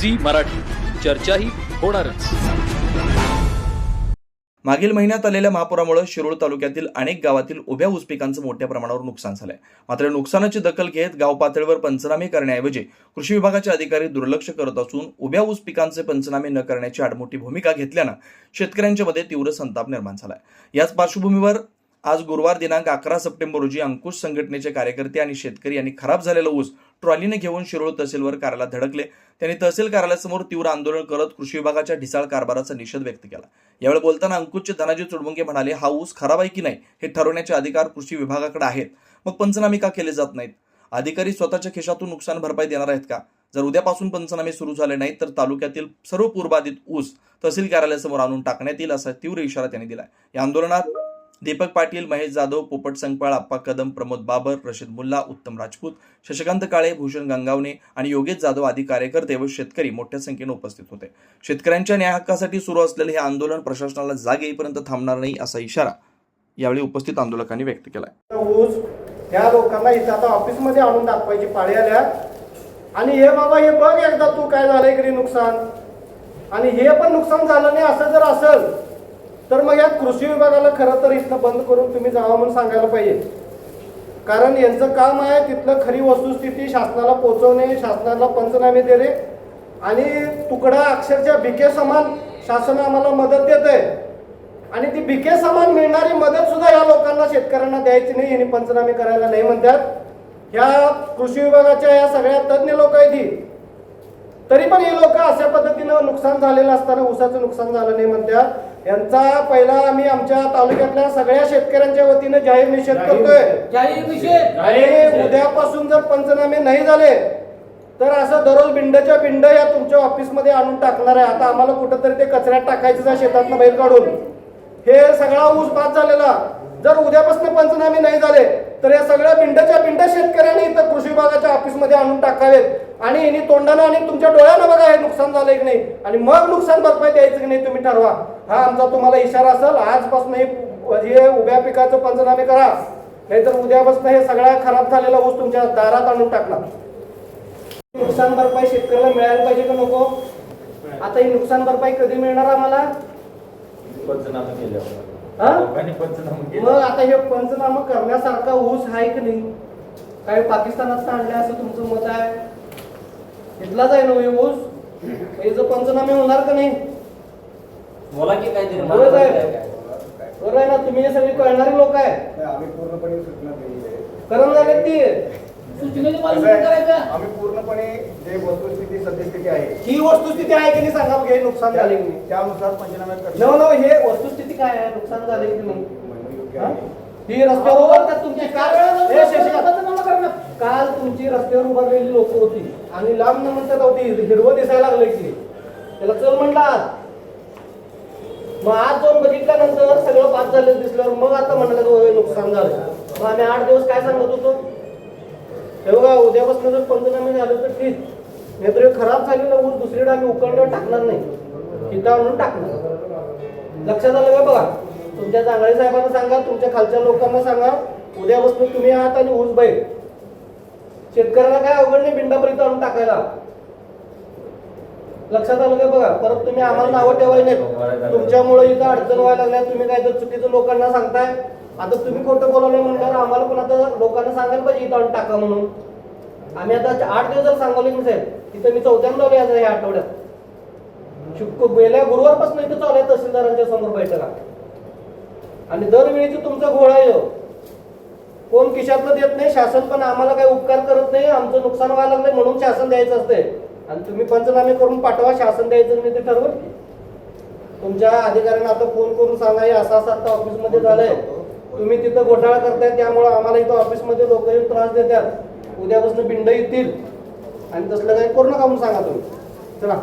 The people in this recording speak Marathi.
झी मराठी. चर्चाही होणारच. मागील महिन्यात आलेल्या महापुरामुळे शिरोळ तालुक्यातील अनेक गावातील उभ्या ऊस पिकांचं मोठ्या प्रमाणावर नुकसान झालंय. मात्र नुकसानाची दखल घेत गाव पातळीवर पंचनामे करण्याऐवजी कृषी विभागाचे अधिकारी दुर्लक्ष करत असून उभ्या ऊस पिकांचे पंचनामे न करण्याची आडमोठी भूमिका घेतल्यानं शेतकऱ्यांच्या मध्ये तीव्र संताप निर्माण झालाय. याच पार्श्वभूमीवर आज गुरुवार दिनांक अकरा सप्टेंबर रोजी अंकुश संघटनेचे कार्यकर्ते आणि शेतकरी यांनी खराब झालेला ऊस ट्रॉलीने घेऊन शिरोळ तहसीलवर कार्यालयात धडकले. त्यांनी तहसील कार्यालयासमोर तीव्र आंदोलन करत कृषी विभागाच्या ढिसाळ कारभाराचा निषेध व्यक्त केला. यावेळी बोलताना अंकुशचे धनाजी चुडबुंगे म्हणाले हा ऊस खराब आहे की नाही हे ठरवण्याचे अधिकार कृषी विभागाकडे आहेत. मग पंचनामे का केले जात नाहीत? अधिकारी स्वतःच्या खिशातून नुकसान भरपाई देणार आहेत का? जर उद्यापासून पंचनामे सुरू झाले नाहीत तर तालुक्यातील सर्व पूर्वाधित ऊस तहसील कार्यालयासमोर आणून टाकण्यात येईल असा तीव्र इशारा त्यांनी दिला या आंदोलनात दीपक पाटील महेश जाधव पोपट संकपाळ आप्पा कदम प्रमोद बाबर रशीद मुल्ला उत्तम राजपूत शशिकांत काळे भूषण गंगावणे आणि योगेश जाधव आदी कार्यकर्ते व शेतकरी मोठ्या संख्येने उपस्थित होते. शेतकऱ्यांच्या न्याय हक्कासाठी सुरू असलेले हे आंदोलन प्रशासनाला जाग येईपर्यंत थांबणार नाही असा इशारा यावेळी उपस्थित आंदोलकांनी व्यक्त केला ऊस ह्या लोकांना इथं आता ऑफिसमध्ये आणून दाखवायची पाळी आल्या. आणि हे बाबा हे बघ एकदा तू काय झालंय इकडे नुकसान. आणि हे पण नुकसान झालं नाही असं जर असेल तर मग यात कृषी विभागाला खरं तर इथनं बंद करून तुम्ही जावा म्हणून सांगायला पाहिजे. कारण यांचं काम आहे तिथलं खरी वस्तुस्थिती शासनाला पोहोचवणे शासनाला पंचनामे देणे आणि तुकडा अक्षरशः भिके समान शासन आम्हाला मदत देत आहे आणि ती भिके समान मिळणारी मदत सुद्धा या लोकांना शेतकऱ्यांना द्यायची नाही यांनी पंचनामे करायला नाही म्हणतात. ह्या कृषी विभागाच्या या सगळ्या तज्ज्ञ लोक आहेत ही. तरी पण हे लोक अशा पद्धतीनं नुकसान झालेलं असताना ऊसाचं नुकसान झालं नाही म्हणतात. यांचा पहिला आम्ही आमच्या तालुक्यातल्या सगळ्या शेतकऱ्यांच्या वतीनं जाहीर निषेध करतोय. जाहीर निषेध. आणि उद्यापासून जर पंचनामे नाही झाले तर असं दररोज बिंडच्या बिंड या तुमच्या ऑफिसमध्ये आणून टाकणार आहे. आता आम्हाला कुठंतरी ते कचऱ्यात टाकायचं जा शेतातनं बाहेर काढून. हे सगळा ऊस बाद झालेला. जर उद्यापासून पंचनामे नाही झाले तर या सगळ्या बिंडच्या बिंड शेतकऱ्यांनी इथं कृषी विभागाच्या ऑफिसमध्ये आणून टाकावेत. आणि यांनी तोंडानं आणि तुमच्या डोळ्यानं बघा हे नुकसान झालंय की नाही. आणि मग नुकसान भरपाई द्यायचं की नाही तुम्ही ठरवा. हा आमचा तुम्हाला इशारा असेल आजपासून हे हे उभ्या पिकाचं पंचनामे करा. नाहीतर उद्यापासून हे सगळा खराब झालेला ऊस तुमच्या दारात आणून टाकणार. नुकसान भरपाई शेतकऱ्याला मिळायला पाहिजे का नको? आता ही नुकसान भरपाई कधी मिळणार आम्हाला? पंचनामा केल्यावर. हा? लोकांनी पंचनामा केला. मग आता हे पंचनामा करण्यासारखा ऊस आहे की नाही? काय पाकिस्तानात आणले असं तुमचं मत आहे? इथलाच आहे ना हे ऊस? याचं पंचनामे होणार का नाही? बोला की काहीतरी बरोबर आहे. बरोबर आहे ना तुम्ही हे सगळी कळणारी लोक आहे. आम्ही पूर्णपणे सूचना आहे. करून झाले ती. सूचनेची कसं पालन आहे, करायचं? आम्ही पूर्णपणे जे वस्तुस्थिती सद्यस्थिती आहे ही वस्तुस्थिती आहे की नाही सांगा हे नुकसान झाले की नाही? त्यानुसार पंचनामा न करणं न हे वस्तुस्थिती काय आहे? नुकसान झाले की नाही? म्हणणं योग्य हा? आहे. ही रस्त्यावर उभारतात तुमची. काल हे शशिकांत, काल तुमची रस्त्यावर उभारलेली लोक होती. आणि लांब न म्हणतात होती हिरवं दिसायला लागलं की त्याला चल म्हणलात मग आज जाऊन बघितल्यानंतर सगळं पास झालं दिसल्यावर मग आता म्हणलं की नुकसान झालं. मग आम्ही आठ दिवस काय सांगत होतो? हे बघा उद्यापासून जर पंचनामे झालं तर ठीक. नाही तर खराब खराब ना ऊस दुसरीकडे आम्ही उकळण्यावर टाकणार नाही. तिथं आणून टाकणार. लक्षात आलं का बघा? तुमच्या जांगळे साहेबांना सांगा तुमच्या खालच्या लोकांना सांगा उद्यापासून तुम्ही आहात आणि ऊस बाहेर. शेतकऱ्याला काय अवघड नाही बिंडापर्यंत आणून टाकायला. लक्षात आलं का बघा? परत तुम्ही आम्हाला नावं ठेवायला नाही तुमच्यामुळे इथं अडचण व्हायला लागल्या तुम्ही काय तर चुकीचं लोकांना सांगताय? आता तुम्ही खोटं बोलवलं म्हणल्यावर आम्हाला पण आता लोकांना सांगायला पाहिजे इथं आणून टाका म्हणून. आम्ही आता आठ दिवस जर सांगवले की साहेब तिथं मी चौथ्यांदा लावले आता या आठवड्यात. शुक गेल्या गुरुवारपासून इथं चालू आहे तहसीलदारांच्या समोर बैठका. आणि दरवेळीची तुमचा घोळा येऊ हो. कोण खिशातलं देत नाही शासन पण आम्हाला काही उपकार करत नाही आमचं नुकसान व्हायला लागलंय म्हणून शासन द्यायचं असतंय. आणि तुम्ही पंचनामे करून पाठवा शासन द्यायचं मी ते ठरवत तुमच्या अधिकाऱ्यांना आता फोन करून सांगा हे असं असं आता ऑफिसमध्ये झालंय. तुम्ही तिथं घोटाळा करताय त्यामुळे आम्हाला इथं ऑफिसमध्ये लोक येऊन त्रास देतात. उद्यापासून बिंड येतील. आणि तसलं काही करू नका म्हणून सांगा तुम्ही. चला.